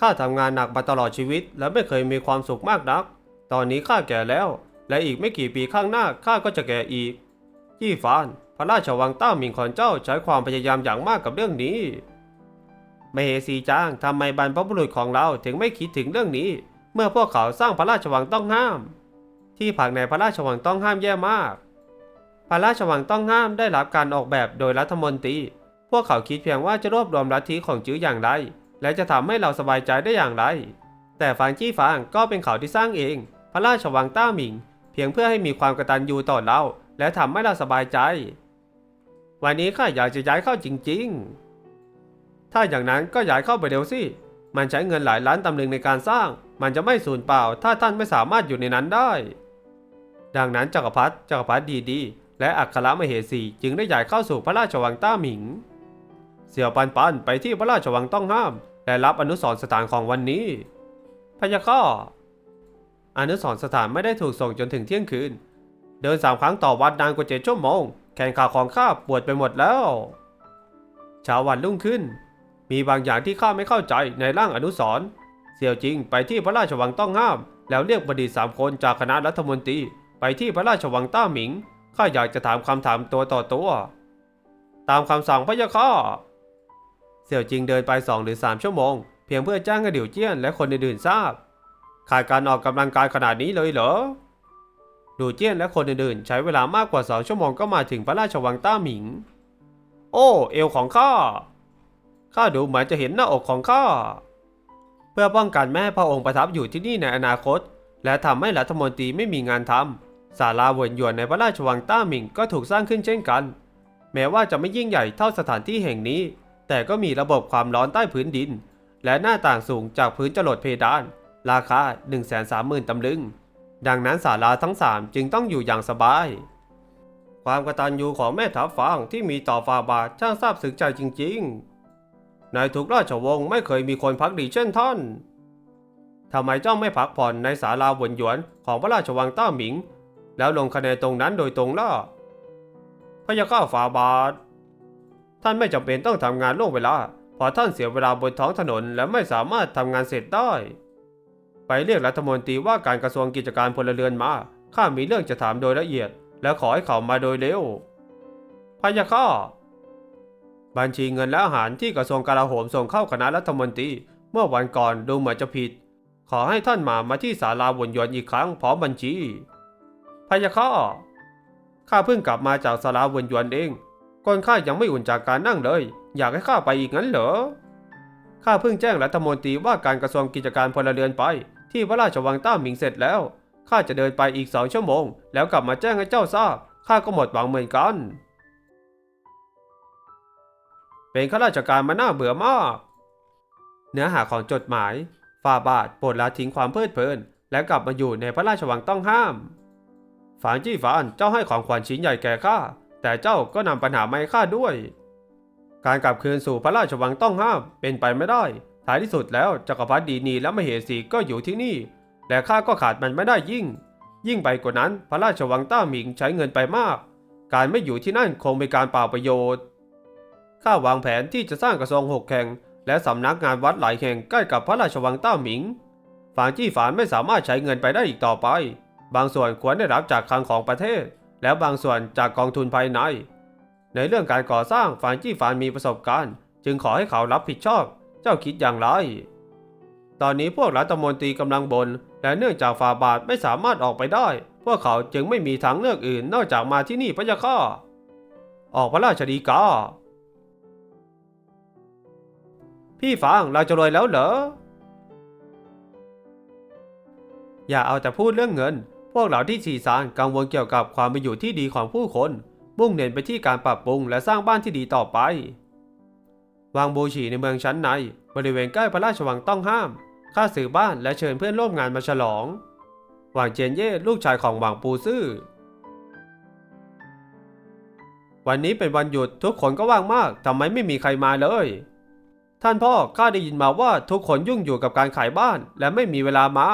ข้าทำงานหนักมาตลอดชีวิต และไม่เคยมีความสุขมากนัก ตอนนี้ข้าแก่แล้ว และอีกไม่กี่ปีข้างหน้าข้าก็จะแก่อีก ยี่ฟาน พระราชวังต้าหมิงของเจ้าใช้ความพยายามอย่างมากกับเรื่องนี้มเหสีจางทำไมบรรพบุรุษของเราถึงไม่คิดถึงเรื่องนี้ เมื่อพวกเขาสร้างพระราชวังต้องห้าม ที่พักในพระราชวังต้องห้ามแย่มาก พระราชวังต้องห้ามได้รับการออกแบบโดยรัฐมนตรี พวกเขาคิดเพียงว่าจะรวบรวมลัทธิของจื้ออย่างไร และจะทำให้เราสบายใจได้อย่างไร แต่ฟางจี้ฟางก็เป็นเขาที่สร้างเอง พระราชวังต้าหมิง เพียงเพื่อให้มีความกระตัญญูต่อเรา และทำให้เราสบายใจ วันนี้ข้าอยากจะย้ายเข้าจริง ๆ ถ้าอย่างนั้นก็ย้ายเข้าไปเร็วสิมันใช้เงินหลายล้านตำลึงในการสร้าง มันจะไม่สูญเปล่า ถ้าท่านไม่สามารถอยู่ในนั้นได้ ดังนั้นจักรพรรดิจักรพรรดิดีๆและอัครมเหสีจึงได้ย้ายเข้าสู่พระราชวังต้าหมิง เสี่ยวปันปันไปที่พระราชวังต้องห้าม และรับอนุสรณ์สถานของวันนี้ พยะข้ออนุสรณ์สถานไม่ได้ถูกส่งจนถึงเที่ยงคืน เดินสามครั้งต่อวันนานกว่าเจ็ดชั่วโมง แขนขาของข้าปวดไปหมดแล้วเช้าวันรุ่งขึ้น มีบางอย่างที่ข้าไม่เข้าใจในร่างอนุสรณ์เสี่ยวจริงไปที่พระราชวังต้องห้าม แล้วเรียกบดีสามคนจากคณะรัฐมนตรีไปที่พระราชวังต้าหมิงข้าอยากจะถามคำถามตัวต่อตัว ตามคำสั่งพระยะค่ะ เสี่ยวจริงเดินไปสองหรือสามชั่วโมง เพียงเพื่อจ้างให้ดิวเจี้ยนและคนอื่นๆทราบ ขาดการออกกำลังกายขนาดนี้เลยเหรอดูเจี้ยนและคนอื่นๆใช้เวลามากกว่าสองชั่วโมงก็มาถึงพระราชวังต้าหมิง โอ้ เอวของข้า ข้าดูเหมือนจะเห็นหน้าอกของข้า เพื่อป้องกันแม่พระองค์ประทับอยู่ที่นี่ในอนาคต และทำให้รัฐมนตรีไม่มีงานทำศาลาเวินหยวนในพระราชวังต้าหมิงก็ถูกสร้างขึ้นเช่นกัน แม้ว่าจะไม่ยิ่งใหญ่เท่าสถานที่แห่งนี้ แต่ก็มีระบบความร้อนใต้พื้นดิน และหน้าต่างสูงจากพื้นจรดเพดาน ราคา 130,000ตำลึง ดังนั้นศาลาทั้งสามจึงต้องอยู่อย่างสบาย ความกตัญญูของแม่ทัพฟางที่มีต่อฟาบาทช่างซาบซึ้งใจจริงๆ ในทุกราชวงศ์ไม่เคยมีคนพักดีเช่นท่านทำไมเจ้าไม่พักผ่อนในศาลาบนหยวนของพระราชวังต้าหมิง แล้วลงคะแนนตรงนั้นโดยตรงล่ะพระยาข้าฟาบาท ท่านไม่จำเป็นต้องทำงานล่วงเวลาเพราะท่านเสียเวลาบนท้องถนน และไม่สามารถทำงานเสร็จได้ ไปเรียกรัฐมนตรีว่าการกระทรวงกิจการพลเรือนมา ข้ามีเรื่องจะถามโดยละเอียด และขอให้เขามาโดยเร็วพยะค่ะบัญชีเงินและอาหารที่กระทรวงกลาโหมส่งเข้าคณะรัฐมนตรี เมื่อวันก่อนดูเหมือนจะผิด ขอให้ท่านมามาที่ศาลาวนยวนอีกครั้งพร้อมบัญชีพยะค่ะข้าเพิ่งกลับมาจากศาลาวนยวนเอง ก่อนข้ายังไม่อุ่นจากการนั่งเลย อยากให้ข้าไปอีกงั้นเหรอข้าเพิ่งแจ้งรัฐมนตรีว่าการกระทรวงกิจการพลเรือนไป ที่พระราชวังต้าหมิงเสร็จแล้วข้าจะเดินไปอีกสองชั่วโมง แล้วกลับมาแจ้งให้เจ้าทราบข้าก็หมดหวังเหมือนกัน เป็นข้าราชการมาน่าเบื่อมาก เนื้อหาของจดหมายฝ่าบาทโปรดละทิ้งความเพลิดเพลิน และกลับมาอยู่ในพระราชวังต้องห้าม ฝานจี้ฝานเจ้าให้ของขวัญชิ้นใหญ่แก่ข้า แต่เจ้าก็นำปัญหามาให้ข้าด้วย การกลับคืนสู่พระราชวังต้องห้ามเป็นไปไม่ได้ ท้ายที่สุดแล้วจักรพรรดิดีนีและมเหสีก็อยู่ที่นี่ และข้าก็ขาดมันไม่ได้ยิ่ง ยิ่งไปกว่านั้นพระราชวังต้าหมิงใช้เงินไปมาก การไม่อยู่ที่นั่นคงเป็นการเปล่าประโยชน์ ข้าวางแผนที่จะสร้างกระทรวงหกแห่ง และสำนักงานวัดหลายแห่งใกล้กับพระราชวังต้าหมิง ฝางจี้ฝานไม่สามารถใช้เงินไปได้อีกต่อไป บางส่วนควรได้รับจากคลังของประเทศ แล้วบางส่วนจากกองทุนภายใน ในเรื่องการก่อสร้างฝางจี้ฝานมีประสบการณ์ จึงขอให้เขารับผิดชอบ เจ้าคิดอย่างไร ตอนนี้พวกรัฐมนตรีกำลังบน และเนื่องจากฝ่าบาทไม่สามารถออกไปได้ พวกเขาจึงไม่มีทางเลือกอื่นนอกจากมาที่นี่พระยาค่าออกพระราชดีกาพี่ฟางเราจะรวยแล้วเหรอ อย่าเอาแต่พูดเรื่องเงิน พวกเราที่สีสารกังวลเกี่ยวกับความเป็นอยู่ที่ดีของผู้คน มุ่งเน้นไปที่การปรับปรุงและสร้างบ้านที่ดีต่อไปวางบูชีในเมืองชั้นใน บริเวณใกล้พระราชวังต้องห้ามค่าสื่อบ้านและเชิญเพื่อนร่วมงานมาฉลอง หวางเจียนเย่ลูกชายของหวางปูซื่อ วันนี้เป็นวันหยุดทุกคนก็ว่างมากทำไมไม่มีใครมาเลย ท่านพ่อข้าได้ยินมาว่าทุกคนยุ่งอยู่กับการขายบ้านและไม่มีเวลามา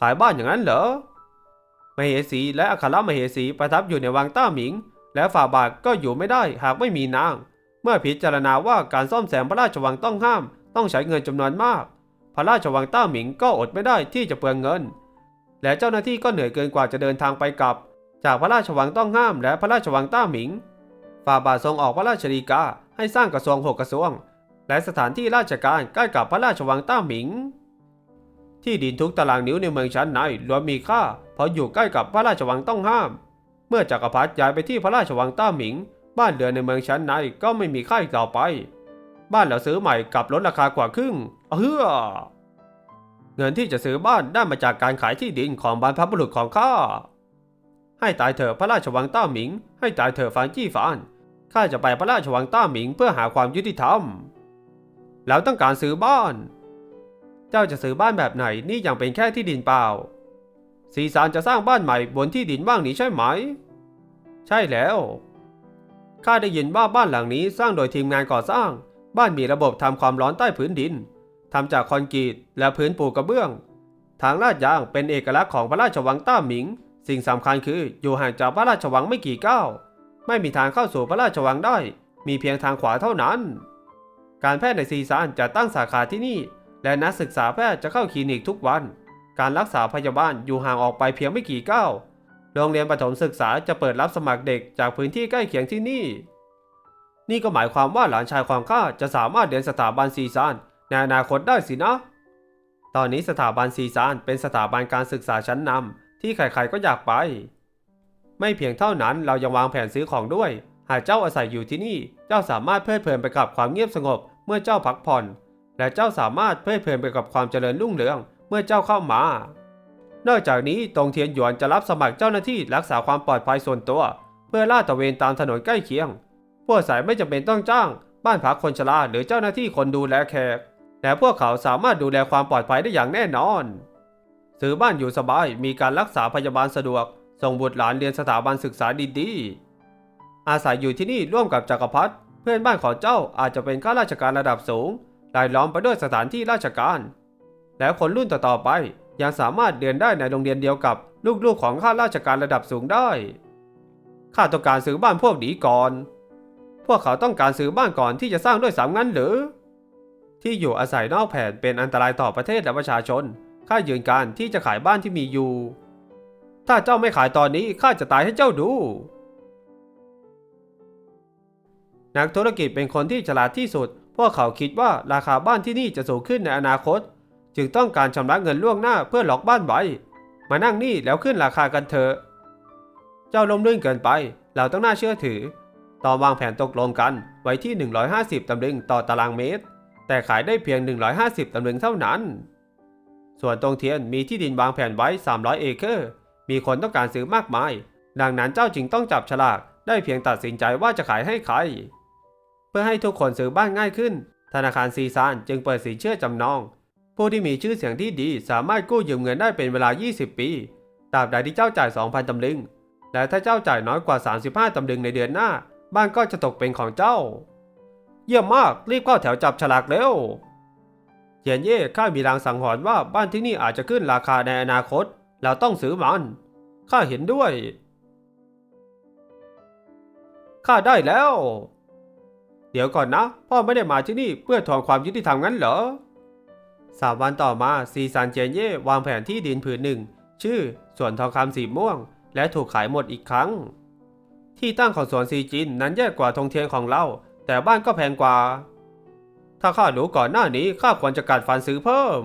ขายบ้านอย่างนั้นเหรอมเหสีและอัครมเหสีประทับอยู่ในวังต้าหมิง และฝ่าบาทก็อยู่ไม่ได้หากไม่มีนาง เมื่อพิจารณาว่าการซ่อมแซมพระราชวังต้องห้าม ต้องใช้เงินจำนวนมาก พระราชวังต้าหมิงก็อดไม่ได้ที่จะเปลืองเงิน และเจ้าหน้าที่ก็เหนื่อยเกินกว่าจะเดินทางไปกลับ จากพระราชวังต้องห้าม และพระราชวังต้าหมิง ฝ่าบาททรงออกพระราชดีกาให้สร้างกระทรวงหกกระทรวง และสถานที่ราชการใกล้กับพระราชวังต้าหมิง ที่ดินทุกตารางนิ้วในเมืองชั้นในล้วนมีค่า เพราะอยู่ใกล้กับพระราชวังต้องห้าม เมื่อจักรพรรดิย้ายไปที่พระราชวังต้าหมิง บ้านเรือนในเมืองชั้นในก็ไม่มีค่าอีกต่อไป บ้านเราซื้อใหม่กลับลดราคากว่าครึ่งเฮือเงินที่จะซื้อบ้านได้มาจากการขายที่ดินของบรรพบุรุษของข้าให้ตายเถอะพระราชวังต้าหมิง ให้ตายเถอะฟานจี้ฟานข้าจะไปพระราชวังต้าหมิงเพื่อหาความยุติธรรมแล้วต้องการซื้อบ้าน เจ้าจะซื้อบ้านแบบไหนนี่ยังเป็นแค่ที่ดินเปล่า สีสารจะสร้างบ้านใหม่บนที่ดินว่างนี้ใช่ไหม ใช่แล้ว ข้าได้ยินว่าบ้านหลังนี้สร้างโดยทีมงานก่อสร้าง บ้านมีระบบทำความร้อนใต้พื้นดินทำจากคอนกรีตและพื้นปูกระเบื้อง ทางลาดยางเป็นเอกลักษณ์ของพระราชวังต้าหมิง สิ่งสำคัญคืออยู่ห่างจากพระราชวังไม่กี่ก้าว ไม่มีทางเข้าสู่พระราชวังได้ มีเพียงทางขวาเท่านั้น การแพทย์ในซีซานจะตั้งสาขาที่นี่ และนักศึกษาแพทย์จะเข้าคลินิกทุกวัน การรักษาพยาบาลอยู่ห่างออกไปเพียงไม่กี่ก้าว โรงเรียนประถมศึกษาจะเปิดรับสมัครเด็กจากพื้นที่ใกล้เคียงที่นี่ นี่ก็หมายความว่าหลานชายของข้าจะสามารถเรียนสถาบันซีซานในอนาคตได้สินะ ตอนนี้สถาบันซีซานเป็นสถาบันการศึกษาชั้นนำที่ใครๆก็อยากไป ไม่เพียงเท่านั้นเรายังวางแผนซื้อของด้วย หากเจ้าอาศัยอยู่ที่นี่ เจ้าสามารถเพลิดเพลินไปกับความเงียบสงบเมื่อเจ้าพักผ่อน และเจ้าสามารถเพลิดเพลินไปกับความเจริญรุ่งเรืองเมื่อเจ้าเข้ามา นอกจากนี้ตรงเทียนหยวนจะรับสมัครเจ้าหน้าที่รักษาความปลอดภัยส่วนตัว เพื่อลาดตระเวนตามถนนใกล้เคียงพวกสายไม่จำเป็นต้องจ้าง บ้านพักคนชราหรือเจ้าหน้าที่คนดูแลแขกและพวกเขาสามารถดูแลความปลอดภัยได้อย่างแน่นอน ซื้อบ้านอยู่สบายมีการรักษาพยาบาลสะดวก ส่งบุตรหลานเรียนสถาบันศึกษาดีๆอาศัยอยู่ที่นี่ร่วมกับจักรพรรดิเพื่อนบ้านของเจ้าอาจจะเป็นข้าราชการระดับสูง รายล้อมไปด้วยสถานที่ราชการ และคนรุ่นต่อๆไปยังสามารถเรียนได้ในโรงเรียนเดียวกับลูกๆของข้าราชการระดับสูงได้ ข้าต้องการซื้อบ้านพวกนี้ก่อน พวกเขาต้องการซื้อบ้านก่อนที่จะสร้างด้วยสามงั้นหรือ ที่อยู่อาศัยนอกแผนเป็นอันตรายต่อประเทศและประชาชน ข้ายืนการที่จะขายบ้านที่มีอยู่ ถ้าเจ้าไม่ขายตอนนี้ข้าจะตายให้เจ้าดู นักธุรกิจเป็นคนที่ฉลาดที่สุด วกเขาคิดว่าราคาบ้านที่นี่จะสูงขึ้นในอนาคต จึงต้องการชำระเงินล่วงหน้าเพื่อหลอกบ้านไว้ มานั่งนี่แล้วขึ้นราคากันเถอะ เจ้าล้มลื่นเกินไป เราต้องน่าเชื่อถือ ต่อวางแผนตกลงกันไว้ที่ 150ตำลึงต่อตารางเมตร แต่ขายได้เพียง 150ตำลึงเท่านั้น ส่วนตรงเทียนมีที่ดินวางแผนไว้ 300 เอเคอร์ มีคนต้องการซื้อมากมาย ดังนั้นเจ้าจึงต้องจับฉลากได้เพียงตัดสินใจว่าจะขายให้ใคร เพื่อให้ทุกคนซื้อบ้านง่ายขึ้น ธนาคารซีซานจึงเปิดสินเชื่อจำนอง ผู้ที่มีชื่อเสียงที่ดีสามารถกู้ยืมเงินได้เป็นเวลา 20 ปี ตราบใดที่เจ้าจ่าย 2,000ตำลึง และถ้าเจ้าจ่ายน้อยกว่า 35ตำลึงในเดือนหน้า บ้านก็จะตกเป็นของเจ้า เยี่ยมมาก รีบเข้าแถวจับฉลากเร็วเยียนเย่ข้ามีรางสังหรณ์ว่าบ้านที่นี่อาจจะขึ้นราคาในอนาคต เราต้องซื้อมันข้าเห็นด้วย ข้าได้แล้ว เดี๋ยวก่อนนะ พ่อไม่ได้มาที่นี่เพื่อทวงความยุติธรรมงั้นเหรอสามวันต่อมาซีซานเจนเย่วางแผนที่ดินผืนหนึ่ง ชื่อสวนทองคำสีม่วง และถูกขายหมดอีกครั้ง ที่ตั้งของสวนซีจินนั้นแย่กว่าทงเทียนของเรา แต่บ้านก็แพงกว่า ถ้าข้ารู้ก่อนหน้านี้ข้าควรจะกัดฟันซื้อเพิ่ม